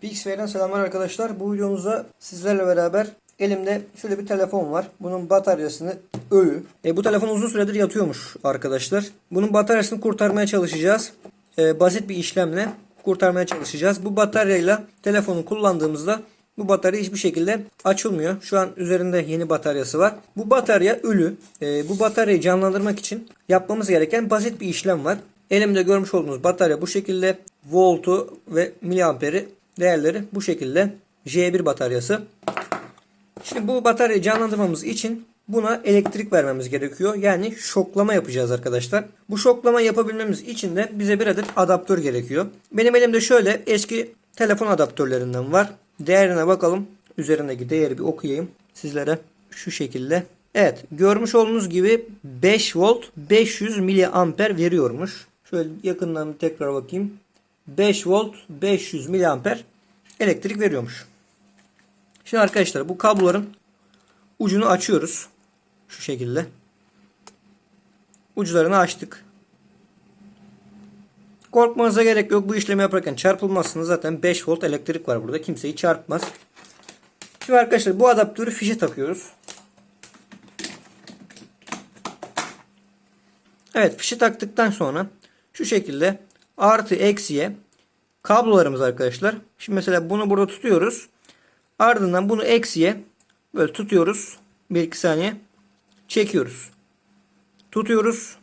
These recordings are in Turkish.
Pixway'den selamlar arkadaşlar. Bu videomuzda sizlerle beraber elimde şöyle bir telefon var. Bunun bataryasını ölü. E, bu telefon uzun süredir yatıyormuş arkadaşlar. Bunun bataryasını kurtarmaya çalışacağız. E, basit bir işlemle kurtarmaya çalışacağız. Bu bataryayla telefonu kullandığımızda bu batarya hiçbir şekilde açılmıyor. Şu an üzerinde yeni bataryası var. Bu batarya ölü. E, bu bataryayı canlandırmak için yapmamız gereken basit bir işlem var. Elimde görmüş olduğunuz batarya bu şekilde. Voltu ve miliamperi değerleri bu şekilde. J1 bataryası. Şimdi bu bataryayı canlandırmamız için buna elektrik vermemiz gerekiyor. Yani şoklama yapacağız arkadaşlar. Bu şoklama yapabilmemiz için de bize bir adet adaptör gerekiyor. Benim elimde şöyle eski telefon adaptörlerinden var. Değerine bakalım. Üzerindeki değeri bir okuyayım sizlere. Şu şekilde. Evet görmüş olduğunuz gibi 5 volt 500 miliamper veriyormuş. Şöyle yakından tekrar bakayım. 5 volt 500 miliamper elektrik veriyormuş. Şimdi arkadaşlar bu kabloların ucunu açıyoruz. Şu şekilde. Uçlarını açtık. Korkmanıza gerek yok. Bu işlemi yaparken çarpılmazsınız. Zaten 5 volt elektrik var burada. Kimseyi çarpmaz. Şimdi arkadaşlar bu adaptörü fişe takıyoruz. Evet fişi taktıktan sonra şu şekilde artı eksiye kablolarımız arkadaşlar. Şimdi mesela bunu burada tutuyoruz. Ardından bunu eksiye böyle tutuyoruz. 1-2 saniye. Çekiyoruz. Tutuyoruz.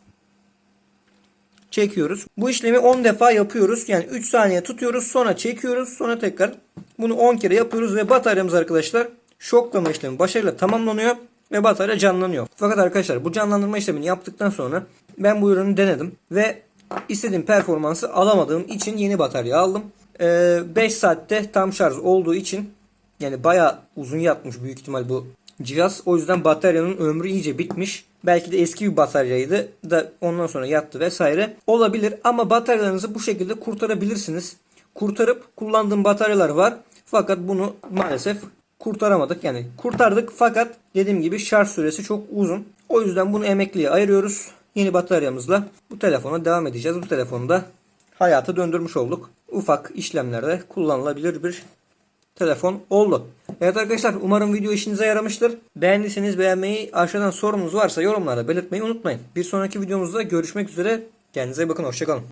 Çekiyoruz. Bu işlemi 10 defa yapıyoruz. Yani 3 saniye tutuyoruz. Sonra çekiyoruz. Sonra tekrar bunu 10 kere yapıyoruz. Ve bataryamız arkadaşlar şoklama işlemi başarıyla tamamlanıyor. Ve batarya canlanıyor. Fakat arkadaşlar bu canlandırma işlemini yaptıktan sonra ben bu ürünü denedim. Ve istediğim performansı alamadığım için yeni batarya aldım. 5 saatte tam şarj olduğu için yani baya uzun yatmış büyük ihtimal bu cihaz. O yüzden bataryanın ömrü iyice bitmiş. Belki de eski bir bataryaydı da ondan sonra yattı vesaire. Olabilir ama bataryalarınızı bu şekilde kurtarabilirsiniz. Kurtarıp kullandığım bataryalar var. Fakat bunu maalesef kurtaramadık. Yani kurtardık fakat dediğim gibi şarj süresi çok uzun. O yüzden bunu emekliye ayırıyoruz. Yeni bataryamızla bu telefona devam edeceğiz. Bu telefonu da hayata döndürmüş olduk. Ufak işlemlerde kullanılabilir bir telefon oldu. Evet arkadaşlar umarım video işinize yaramıştır. Beğendiyseniz beğenmeyi, aşağıdan sorunuz varsa yorumlarda belirtmeyi unutmayın. Bir sonraki videomuzda görüşmek üzere. Kendinize bakın. Hoşçakalın.